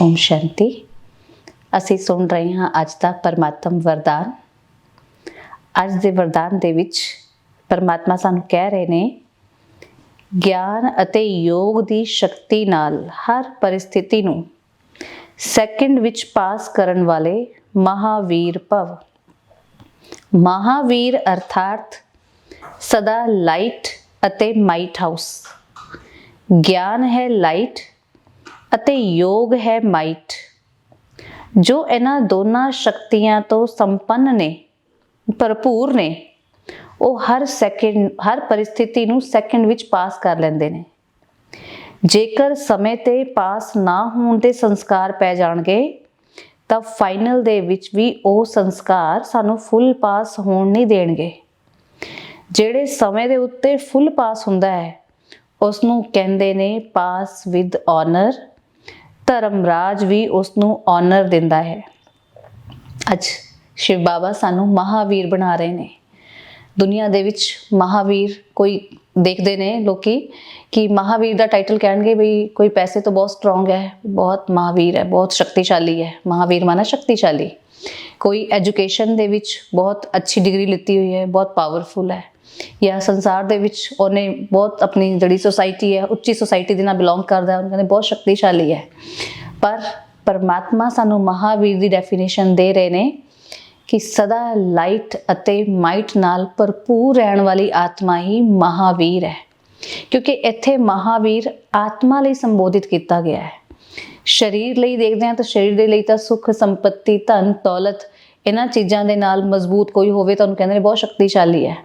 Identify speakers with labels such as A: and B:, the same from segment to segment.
A: ਓਮ ਸ਼ਾਂਤੀ। ਅਸੀਂ ਸੁਣ ਰਹੇ ਹਾਂ ਅੱਜ ਦਾ ਪਰਮਾਤਮ ਵਰਦਾਨ। ਅੱਜ ਦੇ ਵਰਦਾਨ ਦੇ ਵਿੱਚ ਪਰਮਾਤਮਾ ਸਾਨੂੰ ਕਹਿ ਰਹੇ ਨੇ, ਗਿਆਨ ਅਤੇ ਯੋਗ ਦੀ ਸ਼ਕਤੀ ਨਾਲ ਹਰ ਪਰਿਸਥਿਤੀ ਨੂੰ ਸੈਕਿੰਡ ਵਿੱਚ ਪਾਸ ਕਰਨ ਵਾਲੇ ਮਹਾਵੀਰ ਭਵ। ਮਹਾਵੀਰ ਅਰਥਾਤ ਸਦਾ ਲਾਈਟ ਅਤੇ ਮਾਈਟ ਹਾਊਸ। ਗਿਆਨ ਹੈ ਲਾਈਟ ਅਤੇ ਯੋਗ ਹੈ ਮਾਈਟ। ਜੋ ਇਹਨਾਂ ਦੋਨਾਂ ਸ਼ਕਤੀਆਂ ਤੋਂ ਸੰਪੰਨ ਨੇ, ਭਰਪੂਰ ਨੇ, ਉਹ ਹਰ ਸੈਕਿੰਡ ਹਰ ਪਰਿਸਥਿਤੀ ਨੂੰ ਸੈਕਿੰਡ ਵਿੱਚ ਪਾਸ ਕਰ ਲੈਂਦੇ ਨੇ। ਜੇਕਰ ਸਮੇਂ ਤੇ ਪਾਸ ਨਾ ਹੋਣ ਦੇ ਸੰਸਕਾਰ ਪੈ ਜਾਣਗੇ, ਤਾਂ ਫਾਈਨਲ ਦੇ ਵਿੱਚ ਵੀ ਉਹ ਸੰਸਕਾਰ ਸਾਨੂੰ ਫੁੱਲ ਪਾਸ ਹੋਣ ਨਹੀਂ ਦੇਣਗੇ। ਜਿਹੜੇ ਸਮੇਂ ਦੇ ਉੱਤੇ ਫੁੱਲ ਪਾਸ ਹੁੰਦਾ ਹੈ ਉਸ ਨੂੰ ਕਹਿੰਦੇ ਨੇ ਪਾਸ ਵਿਦ ਆਨਰ ਧਰਮਰਾਜ ਵੀ ਉਸ ਨੂੰ ਆਨਰ ਦਿੰਦਾ ਹੈ। ਅੱਜ ਸ਼ਿਵ ਬਾਬਾ ਸਾਨੂੰ ਮਹਾਵੀਰ ਬਣਾ ਰਹੇ ਨੇ। ਦੁਨੀਆ ਦੇ ਵਿੱਚ ਮਹਾਵੀਰ ਕੋਈ ਦੇਖਦੇ ਨੇ ਲੋਕੀ ਕਿ ਮਹਾਵੀਰ ਦਾ ਟਾਈਟਲ ਕਹਿਣਗੇ ਵੀ ਕੋਈ ਪੈਸੇ ਤੋਂ ਬਹੁਤ ਸਟਰੋਂਗ ਹੈ, ਬਹੁਤ ਮਹਾਵੀਰ ਹੈ, ਬਹੁਤ ਸ਼ਕਤੀਸ਼ਾਲੀ ਹੈ। ਮਹਾਵੀਰ ਮਾਨਾ ਸ਼ਕਤੀਸ਼ਾਲੀ। ਕੋਈ ਐਜੂਕੇਸ਼ਨ ਦੇ ਵਿੱਚ ਬਹੁਤ ਅੱਛੀ ਡਿਗਰੀ ਲਿੱਤੀ ਹੋਈ ਹੈ, ਬਹੁਤ ਪਾਵਰਫੁਲ ਹੈ। ਜਾਂ ਸੰਸਾਰ ਦੇ ਵਿੱਚ ਉਹਨੇ ਬਹੁਤ ਆਪਣੀ ਜਿਹੜੀ ਸੋਸਾਇਟੀ ਹੈ, ਉੱਚੀ ਸੋਸਾਇਟੀ ਦੇ ਨਾਲ ਬਿਲੋਂਗ ਕਰਦਾ ਹੈ, ਉਹਨਾਂ ਕਹਿੰਦੇ ਬਹੁਤ ਸ਼ਕਤੀਸ਼ਾਲੀ ਹੈ। ਪਰ ਪਰਮਾਤਮਾ ਸਾਨੂੰ ਮਹਾਵੀਰ ਦੀ ਡੈਫੀਨੇਸ਼ਨ ਦੇ ਰਹੇ ਨੇ ਕਿ ਸਦਾ ਲਾਈਟ ਅਤੇ ਮਾਈਟ ਨਾਲ ਭਰਪੂਰ ਰਹਿਣ ਵਾਲੀ ਆਤਮਾ ਹੀ ਮਹਾਵੀਰ ਹੈ। ਕਿਉਂਕਿ ਇੱਥੇ ਮਹਾਵੀਰ ਆਤਮਾ ਲਈ ਸੰਬੋਧਿਤ ਕੀਤਾ ਗਿਆ ਹੈ। ਸਰੀਰ ਲਈ ਦੇਖਦੇ ਹਾਂ ਤਾਂ ਸਰੀਰ ਦੇ ਲਈ ਤਾਂ ਸੁੱਖ, ਸੰਪਤੀ, ਧਨ, ਦੌਲਤ, ਇਹਨਾਂ ਚੀਜ਼ਾਂ ਦੇ ਨਾਲ ਮਜ਼ਬੂਤ ਕੋਈ ਹੋਵੇ ਤਾਂ ਉਹਨੂੰ ਕਹਿੰਦੇ ਨੇ ਬਹੁਤ ਸ਼ਕਤੀਸ਼ਾਲੀ ਹੈ।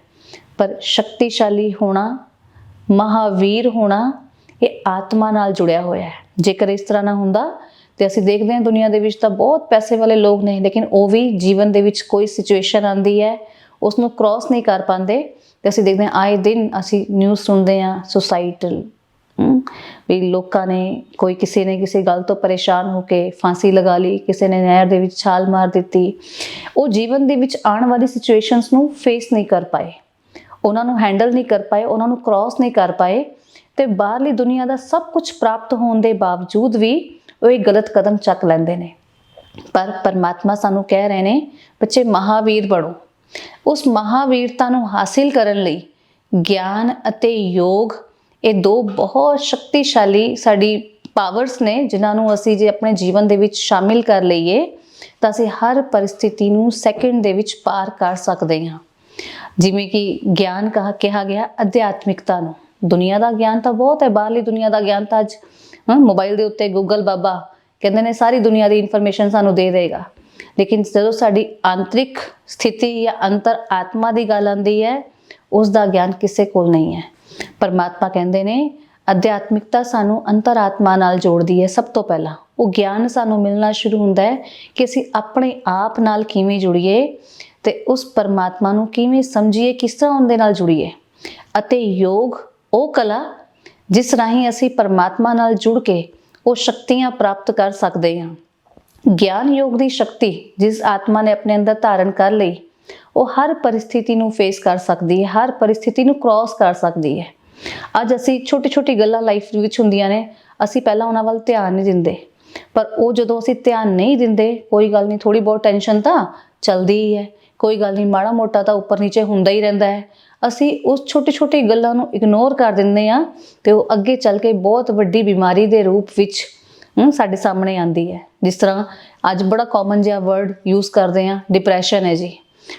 A: ਪਰ ਸ਼ਕਤੀਸ਼ਾਲੀ ਹੋਣਾ, ਮਹਾਵੀਰ ਹੋਣਾ, ਇਹ ਆਤਮਾ ਨਾਲ ਜੁੜਿਆ ਹੋਇਆ ਹੈ। ਜੇਕਰ ਇਸ ਤਰ੍ਹਾਂ ਨਾ ਹੁੰਦਾ, ਤੇ ਅਸੀਂ ਦੇਖਦੇ ਹਾਂ ਦੁਨੀਆ ਦੇ ਵਿੱਚ ਤਾਂ ਬਹੁਤ ਪੈਸੇ ਵਾਲੇ ਲੋਕ ਨੇ, ਲੇਕਿਨ ਉਹ ਵੀ ਜੀਵਨ ਦੇ ਵਿੱਚ ਕੋਈ ਸਿਚੁਏਸ਼ਨ ਆਂਦੀ ਹੈ ਉਸ ਨੂੰ ਕ੍ਰਾਸ ਨਹੀਂ ਕਰ ਪਾਉਂਦੇ। ਤੇ ਅਸੀਂ ਦੇਖਦੇ ਹਾਂ, ਆਏ ਦਿਨ ਅਸੀਂ ਨਿਊਜ਼ ਸੁਣਦੇ ਹਾਂ ਸੁਸਾਈਟਲ ਵੀ ਲੋਕਾਂ ਨੇ ਕੋਈ ਕਿਸੇ ਨੇ ਕਿਸੇ ਗੱਲ ਤੋਂ ਪਰੇਸ਼ਾਨ ਹੋ ਕੇ ਫਾਂਸੀ ਲਗਾ ਲਈ, ਕਿਸੇ ਨੇ ਨਹਿਰ ਦੇ ਵਿੱਚ ਛਾਲ ਮਾਰ ਦਿੱਤੀ। ਉਹ ਜੀਵਨ ਦੇ ਵਿੱਚ ਆਉਣ ਵਾਲੀ ਸਿਚੁਏਸ਼ਨਸ ਨੂੰ ਫੇਸ ਨਹੀਂ ਕਰ ਪਾਏ। ਉਹਨਾਂ ਨੂੰ ਹੈਂਡਲ ਨਹੀਂ ਕਰ ਪਾਏ, ਉਹਨਾਂ ਨੂੰ ਕ੍ਰਾਸ ਨਹੀਂ ਕਰ ਪਾਏ ਤੇ ਬਾਹਰਲੀ ਦੁਨੀਆ ਦਾ ਸਭ ਕੁਝ ਪ੍ਰਾਪਤ ਹੋਣ ਦੇ ਬਾਵਜੂਦ ਵੀ ਉਹ ਇਹ ਗਲਤ ਕਦਮ ਚੱਕ ਲੈਂਦੇ ਨੇ। ਪਰ ਪਰਮਾਤਮਾ ਸਾਨੂੰ ਕਹਿ ਰਹੇ ਨੇ, ਬੱਚੇ ਮਹਾਵੀਰ ਬਣੋ। ਉਸ ਮਹਾਵੀਰਤਾ ਨੂੰ ਹਾਸਿਲ ਕਰਨ ਲਈ ਗਿਆਨ ਅਤੇ ਯੋਗ ਇਹ ਦੋ ਬਹੁਤ ਸ਼ਕਤੀਸ਼ਾਲੀ ਸਾਡੀ ਪਾਵਰਸ ਨੇ, ਜਿਨ੍ਹਾਂ ਨੂੰ ਅਸੀਂ ਜੇ ਆਪਣੇ ਜੀਵਨ ਦੇ ਵਿੱਚ ਸ਼ਾਮਿਲ ਕਰ ਲਈਏ, ਤਾਂ ਅਸੀਂ ਹਰ ਪਰਿਸਥਿਤੀ ਨੂੰ ਸੈਕਿੰਡ ਦੇ ਵਿੱਚ ਪਾਰ ਕਰ ਸਕਦੇ ਹਾਂ। ਜਿਵੇਂ ਕਿ ਗਿਆਨ ਕਹਾ, ਕਿਹਾ ਗਿਆ, ਅਧਿਆਤਮਿਕਤਾ ਨੂੰ। ਦੁਨੀਆ ਦਾ ਗਿਆਨ ਤਾਂ ਬਹੁਤ ਹੈ, ਬਾਹਰਲੀ ਦੁਨੀਆ ਦਾ ਗਿਆਨ ਤਾਂ ਅੱਜ ਮੋਬਾਈਲ ਦੇ ਉੱਤੇ ਗੂਗਲ ਬਾਬਾ ਕਹਿੰਦੇ ਨੇ, ਸਾਰੀ ਦੁਨੀਆ ਦੀ ਇਨਫੋਰਮੇਸ਼ਨ ਸਾਨੂੰ ਦੇ ਦੇਗਾ ਲੇਕਿਨ ਜਦੋਂ ਸਾਡੀ ਆਂਤਰਿਕ ਸਥਿਤੀ ਜਾਂ ਅੰਤਰ ਆਤਮਾ ਦੀ ਗੱਲ ਆਉਂਦੀ ਹੈ, ਉਸ ਦਾ ਗਿਆਨ ਕਿਸੇ ਕੋਲ ਨਹੀਂ ਹੈ। ਪਰਮਾਤਮਾ ਕਹਿੰਦੇ ਨੇ, ਅਧਿਆਤਮਿਕਤਾ ਸਾਨੂੰ ਅੰਤਰ ਆਤਮਾ ਨਾਲ ਜੋੜਦੀ ਹੈ ਸਭ ਤੋਂ ਪਹਿਲਾਂ। ਉਹ ਗਿਆਨ ਸਾਨੂੰ ਮਿਲਣਾ ਸ਼ੁਰੂ ਹੁੰਦਾ ਹੈ ਕਿ ਅਸੀਂ ਆਪਣੇ ਆਪ ਨਾਲ ਕਿਵੇਂ ਜੁੜੀਏ ਤੇ ਉਸ ਪਰਮਾਤਮਾ ਨੂੰ ਕਿਵੇਂ ਸਮਝੀਏ, ਕਿਸ ਤਰ੍ਹਾਂ ਉਹਦੇ ਨਾਲ ਜੁੜੀਏ? ਅਤੇ ਯੋਗ, ਉਹ ਕਲਾ, ਜਿਸ ਰਾਹੀਂ ਅਸੀਂ ਪਰਮਾਤਮਾ ਨਾਲ ਜੁੜ ਕੇ ਉਹ ਸ਼ਕਤੀਆਂ ਪ੍ਰਾਪਤ ਕਰ ਸਕਦੇ ਹਾਂ। ਗਿਆਨ ਯੋਗ ਦੀ ਸ਼ਕਤੀ, ਜਿਸ ਆਤਮਾ ਨੇ ਆਪਣੇ ਅੰਦਰ ਧਾਰਨ ਕਰ ਲਈ, ਉਹ ਹਰ ਪਰਿਸਥਿਤੀ ਨੂੰ ਫੇਸ ਕਰ ਸਕਦੀ ਹੈ, ਹਰ ਪਰਿਸਥਿਤੀ ਨੂੰ ਕ੍ਰਾਸ ਕਰ ਸਕਦੀ ਹੈ। ਅੱਜ ਅਸੀਂ ਛੋਟੀ ਛੋਟੀ ਗੱਲਾਂ ਲਾਈਫ ਵਿੱਚ ਹੁੰਦੀਆਂ ਨੇ, ਅਸੀਂ ਪਹਿਲਾਂ ਉਹਨਾਂ ਵੱਲ ਧਿਆਨ ਨਹੀਂ ਦਿੰਦੇ। ਪਰ ਉਹ ਜਦੋਂ ਅਸੀਂ ਧਿਆਨ ਨਹੀਂ ਦਿੰਦੇ, ਕੋਈ ਗੱਲ ਨਹੀਂ ਥੋੜੀ ਬਹੁਤ ਟੈਨਸ਼ਨ ਤਾਂ ਚਲਦੀ ਹੀ ਹੈ। ਕੋਈ ਗੱਲ ਨਹੀਂ, ਮਾੜਾ ਮੋਟਾ ਤਾਂ ਉੱਪਰ ਨੀਚੇ ਹੁੰਦਾ ਹੀ ਰਹਿੰਦਾ ਹੈ। ਅਸੀਂ ਉਸ ਛੋਟੀ ਛੋਟੀ ਗੱਲਾਂ ਨੂੰ ਇਗਨੋਰ ਕਰ ਦਿੰਦੇ ਆ ਤੇ ਉਹ ਅੱਗੇ ਚੱਲ ਕੇ ਬਹੁਤ ਵੱਡੀ ਬਿਮਾਰੀ ਦੇ ਰੂਪ ਵਿੱਚ ਸਾਡੇ ਸਾਹਮਣੇ ਆਂਦੀ ਹੈ। ਜਿਸ ਤਰ੍ਹਾਂ ਅੱਜ ਬੜਾ ਕਾਮਨ ਜਿਹਾ ਵਰਡ ਯੂਜ਼ ਕਰਦੇ ਆ ਡਿਪਰੈਸ਼ਨ ਹੈ ਜੀ।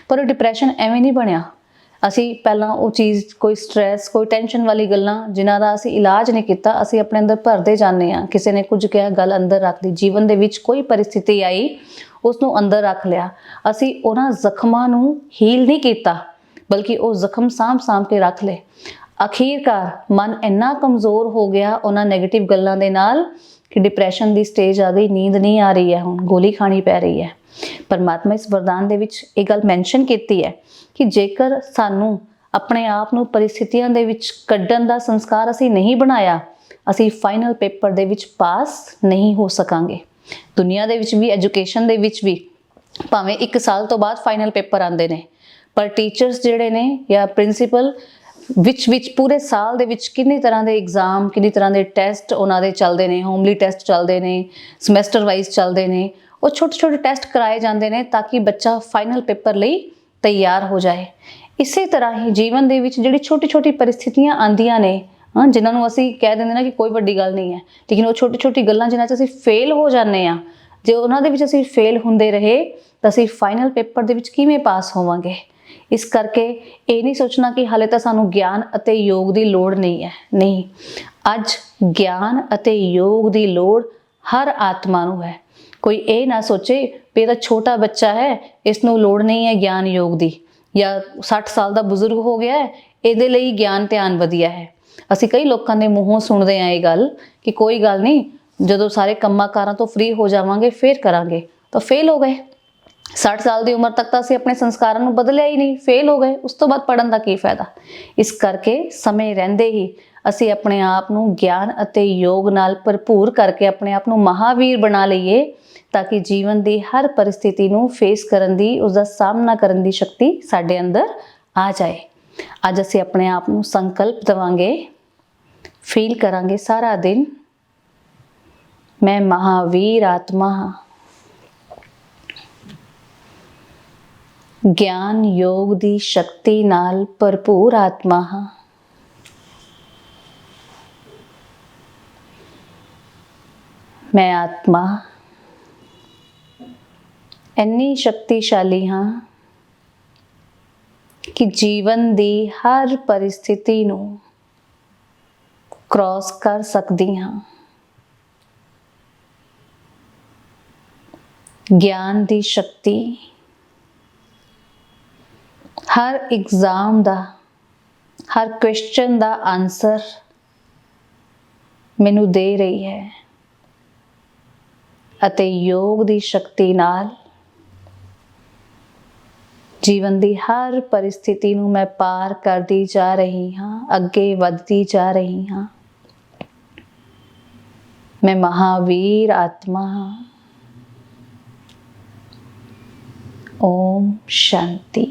A: ਪਰ ਉਹ ਡਿਪਰੈਸ਼ਨ ਐਵੇਂ ਨਹੀਂ ਬਣਿਆ। ਅਸੀਂ ਪਹਿਲਾਂ ਉਹ ਚੀਜ਼, ਕੋਈ ਸਟ्रेस ਕੋਈ ਟੈਨਸ਼ਨ ਵਾਲੀ ਗੱਲਾਂ ਜਿਨ੍ਹਾਂ ਦਾ ਅਸੀਂ ਇਲਾਜ ਨਹੀਂ ਕੀਤਾ, ਅਸੀਂ ਆਪਣੇ ਅੰਦਰ ਭਰਦੇ ਜਾਂਦੇ ਆ ਕਿਸੇ ਨੇ ਕੁਝ ਕਿਹਾ, ਗੱਲ ਅੰਦਰ ਰੱਖ ਲਈ। ਜੀਵਨ ਦੇ ਵਿੱਚ ਕੋਈ ਪਰਿਸਥਿਤੀ ਆਈ ਉਸ ਨੂੰ ਅੰਦਰ ਰੱਖ ਲਿਆ। ਅਸੀਂ ਉਹਨਾਂ ਜ਼ਖਮਾਂ ਨੂੰ ਹੀਲ ਨਹੀਂ ਕੀਤਾ, ਬਲਕਿ ਉਹ ਜ਼ਖਮ ਸਾਂਭ ਸਾਂਭ ਕੇ ਰੱਖ ਲਏ। ਅਖੀਰਕਾਰ ਮਨ ਇੰਨਾ ਕਮਜ਼ੋਰ ਹੋ ਗਿਆ ਉਹਨਾਂ 네ਗੇਟਿਵ ਗੱਲਾਂ ਦੇ ਨਾਲ ਕਿ ਡਿਪਰੈਸ਼ਨ ਦੀ ਸਟੇਜ ਆ ਗਈ, ਨੀਂਦ ਨਹੀਂ ਆ ਰਹੀ ਹੈ ਹੁਣ, ਗੋਲੀ ਖਾਣੀ ਪੈ ਰਹੀ ਹੈ। ਪਰਮਾਤਮਾ ਇਸ ਵਰਦਾਨ ਦੇ ਵਿੱਚ ਇਹ ਗੱਲ ਮੈਂਸ਼ਨ ਕੀਤੀ ਹੈ ਕਿ ਜੇਕਰ ਸਾਨੂੰ ਆਪਣੇ ਆਪ ਨੂੰ ਪਰਿਸਥਿਤੀਆਂ ਦੇ ਵਿੱਚ ਕੱਢਣ ਦਾ ਸੰਸਕਾਰ ਅਸੀਂ ਨਹੀਂ ਬਣਾਇਆ, ਅਸੀਂ ਫਾਈਨਲ ਪੇਪਰ ਦੇ ਵਿੱਚ ਪਾਸ ਨਹੀਂ ਹੋ ਸਕਾਂਗੇ। ਦੁਨੀਆ ਦੇ ਵਿੱਚ ਵੀ ਐਜੂਕੇਸ਼ਨ ਦੇ ਵਿੱਚ ਵੀ ਭਾਵੇਂ 1 ਸਾਲ ਤੋਂ ਬਾਅਦ ਫਾਈਨਲ ਪੇਪਰ ਆਉਂਦੇ ਨੇ, ਪਰ ਟੀਚਰਸ ਜਿਹੜੇ ਨੇ ਜਾਂ ਪ੍ਰਿੰਸੀਪਲ ਵਿੱਚ ਵਿੱਚ ਪੂਰੇ ਸਾਲ ਦੇ ਵਿੱਚ ਕਿੰਨੀ ਤਰ੍ਹਾਂ ਦੇ ਐਗਜ਼ਾਮ ਕਿੰਨੀ ਤਰ੍ਹਾਂ ਦੇ ਟੈਸਟ ਉਹਨਾਂ ਦੇ ਚੱਲਦੇ ਨੇ ਹੋਮਲੀ ਟੈਸਟ ਚੱਲਦੇ ਨੇ ਸਮੈਸਟਰ ਵਾਈਜ਼ ਚੱਲਦੇ ਨੇ, ਉਹ ਛੋਟੇ ਛੋਟੇ ਟੈਸਟ ਕਰਾਏ ਜਾਂਦੇ ਨੇ ਤਾਂ ਕਿ ਬੱਚਾ ਫਾਈਨਲ ਪੇਪਰ ਲਈ ਤਿਆਰ ਹੋ ਜਾਏ। ਇਸੇ ਤਰ੍ਹਾਂ ਹੀ ਜੀਵਨ ਦੇ ਵਿੱਚ ਜਿਹੜੀ ਛੋਟੀ ਛੋਟੀ ਪਰਿਸਥਿਤੀਆਂ ਆਉਂਦੀਆਂ ਨੇ ਹਾਂ, ਜਿਨ੍ਹਾਂ ਨੂੰ ਅਸੀਂ ਕਹਿ ਦਿੰਦੇ ਨਾ ਕਿ ਕੋਈ ਵੱਡੀ ਗੱਲ ਨਹੀਂ ਹੈ। ਲੇਕਿਨ ਉਹ ਛੋਟੀ ਛੋਟੀ ਗੱਲਾਂ ਜਿਨ੍ਹਾਂ 'ਚ ਅਸੀਂ ਫੇਲ ਹੋ ਜਾਂਦੇ ਆ ਜੇ ਉਹਨਾਂ ਦੇ ਵਿੱਚ ਅਸੀਂ ਫੇਲ ਹੁੰਦੇ ਰਹੇ, ਤਾਂ ਅਸੀਂ ਫਾਈਨਲ ਪੇਪਰ ਦੇ ਵਿੱਚ ਕਿਵੇਂ ਪਾਸ ਹੋਵਾਂਗੇ? ਇਸ ਕਰਕੇ ਇਹ ਨਹੀਂ ਸੋਚਣਾ ਕਿ ਹਾਲੇ ਤਾਂ ਸਾਨੂੰ ਗਿਆਨ ਅਤੇ ਯੋਗ ਦੀ ਲੋੜ ਨਹੀਂ ਹੈ। ਨਹੀਂ, ਅੱਜ ਗਿਆਨ ਅਤੇ ਯੋਗ ਦੀ ਲੋੜ ਹਰ ਆਤਮਾ ਨੂੰ ਹੈ। ਕੋਈ ਇਹ ਨਾ ਸੋਚੇ ਵੀ ਇਹਦਾ ਛੋਟਾ ਬੱਚਾ ਹੈ, ਇਸ ਨੂੰ ਲੋੜ ਨਹੀਂ ਹੈ ਗਿਆਨ ਯੋਗ ਦੀ। ਜਾਂ 60 ਸਾਲ ਦਾ ਬਜ਼ੁਰਗ ਹੋ ਗਿਆ ਹੈ, ਇਹਦੇ ਲਈ ਗਿਆਨ ਧਿਆਨ ਵਧੀਆ ਹੈ। ਅਸੀਂ ਕਈ ਲੋਕਾਂ ਦੇ ਮੂੰਹੋਂ ਸੁਣਦੇ ਆ ਇਹ ਗੱਲ ਕਿ ਕੋਈ ਗੱਲ ਨਹੀਂ, ਜਦੋਂ ਸਾਰੇ ਕੰਮਾਂ ਕਾਰਾਂ ਤੋਂ ਫ੍ਰੀ ਹੋ ਜਾਵਾਂਗੇ, ਫੇਰ ਕਰਾਂਗੇ। ਤਾਂ ਫੇਲ ਹੋ ਗਏ। 60 ਸਾਲ ਦੀ ਉਮਰ ਤੱਕ ਤਾਂ ਅਸੀਂ ਆਪਣੇ ਸੰਸਕਾਰਾਂ ਨੂੰ ਬਦਲਿਆ ਹੀ ਨਹੀਂ ਫੇਲ ਹੋ ਗਏ। ਉਸ ਤੋਂ ਬਾਅਦ ਪੜਨ ਦਾ ਕੀ ਫਾਇਦਾ? ਇਸ ਕਰਕੇ ਸਮੇਂ ਰਹਿੰਦੇ ਹੀ ਅਸੀਂ ਆਪਣੇ ਆਪ ਨੂੰ ਗਿਆਨ ਅਤੇ ਯੋਗ ਨਾਲ ਭਰਪੂਰ ਕਰਕੇ ਆਪਣੇ ਆਪ ਨੂੰ ਮਹਾਵੀਰ ਬਣਾ ਲਈਏ, ਤਾਂ ਕਿ ਜੀਵਨ ਦੀ ਹਰ ਪਰਿਸਥਿਤੀ ਨੂੰ ਫੇਸ ਕਰਨ ਦੀ ਉਸ ਦਾ ਸਾਹਮਣਾ ਕਰਨ ਦੀ ਸ਼ਕਤੀ ਸਾਡੇ ਅੰਦਰ ਆ ਜਾਏ। ਅੱਜ ਅਸੀਂ ਆਪਣੇ ਆਪ ਨੂੰ ਸੰਕਲਪ ਦਵਾਂਗੇ ਫੀਲ ਕਰਾਂਗੇ ਸਾਰਾ ਦਿਨ। ਮੈਂ ਮਹਾਵੀਰ ਆਤਮਾ। ਹਾਂ ਗਿਆਨ ਯੋਗ ਦੀ ਸ਼ਕਤੀ ਨਾਲ ਭਰਪੂਰ ਆਤਮਾ। ਹਾਂ ਮੈਂ ਆਤਮਾ। ਇੰਨੀ ਸ਼ਕਤੀਸ਼ਾਲੀ ਹਾਂ। ਕਿ ਜੀਵਨ ਦੀ ਹਰ ਪਰਿਸਥਿਤੀ ਨੂੰ ਕ੍ਰਾਸ ਕਰ ਸਕਦੀ ਹਾਂ। ਗਿਆਨ ਦੀ ਸ਼ਕਤੀ। ਹਰ ਐਗਜ਼ਾਮ ਦਾ, ਹਰ ਕੁਐਸਚਨ ਦਾ ਆਨਸਰ ਮੈਨੂੰ ਦੇ ਰਹੀ ਹੈ। ਅਤੇ ਯੋਗ ਦੀ ਸ਼ਕਤੀ ਨਾਲ ਜੀਵਨ ਦੀ ਹਰ ਪਰਿਸਥਿਤੀ ਨੂੰ ਮੈਂ ਪਾਰ ਕਰਦੀ ਜਾ ਰਹੀ ਹਾਂ, ਅੱਗੇ ਵਧਦੀ ਜਾ ਰਹੀ ਹਾਂ। ਮੈਂ ਮਹਾਵੀਰ ਆਤਮਾ ਹਾਂ। ਓਮ ਸ਼ਾਂਤੀ।